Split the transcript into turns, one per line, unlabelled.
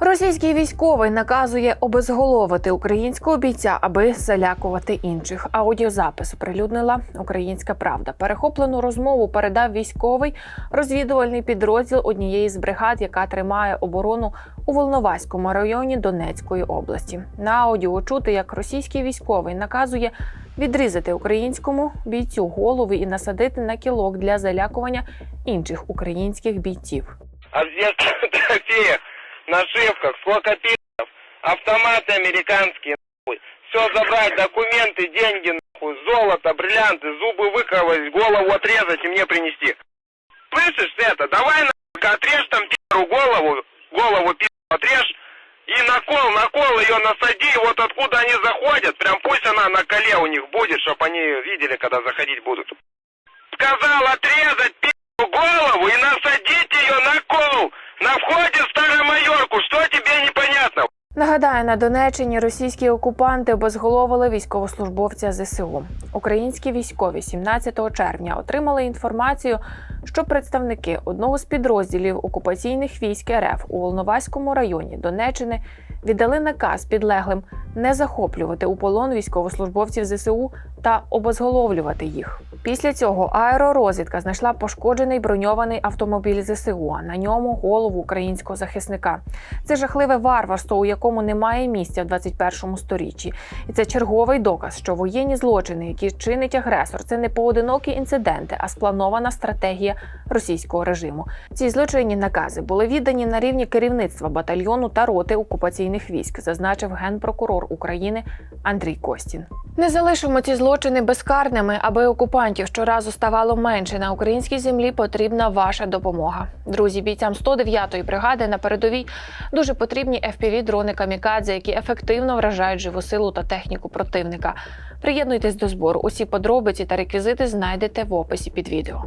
Російський військовий наказує обезголовити українського бійця, аби залякувати інших. Аудіозапис оприлюднила Українська Правда. Перехоплену розмову передав військовий розвідувальний підрозділ однієї з бригад, яка тримає оборону у Волноваському районі Донецької області. На аудіо чути, як російський військовий наказує відрізати українському бійцю голови і насадити на кілок для залякування інших українських бійців.
А трофеев, нашивках, сколько пи***ов, автоматы американские, нахуй. Все забрать, документы, деньги, нахуй, золото, бриллианты, зубы выколоть, голову отрезать и мне принести. Слышишь это? Давай нахуй, отрежь там пи***ру голову, голову пи***ру отрежь, и накол, накол ее насади, вот откуда они заходят, прям пусть она на коле у них будет, чтобы они видели, когда заходить будут. Сказал отрезать пи***ру голову и насадить ее на кол на входе
Нагадаю, на Донеччині російські окупанти обезголовили військовослужбовця ЗСУ. Українські військові 17 червня отримали інформацію, що представники одного з підрозділів окупаційних військ РФ у Волноваському районі Донеччини віддали наказ підлеглим не захоплювати у полон військовослужбовців ЗСУ та обезголовлювати їх. Після цього аеророзвідка знайшла пошкоджений броньований автомобіль ЗСУ, а на ньому голову українського захисника. Це жахливе варварство, у якому немає місця в 21 сторіччі. І це черговий доказ, що воєнні злочини, які чинить агресор, це не поодинокі інциденти, а спланована стратегія російського режиму. Ці злочинні накази були віддані на рівні керівництва батальйону та роти окупаційних військ, зазначив генпрокурор України Андрій Костін. Не залишимо ці злочини безкарними, аби окупантів щоразу ставало менше на українській землі. Потрібна ваша допомога. Друзі, бійцям 109-ї бригади на передовій дуже потрібні fpv дрони камікадзе, які ефективно вражають живу силу та техніку противника. Приєднуйтесь до збору. Усі подробиці та реквізити знайдете в описі під відео.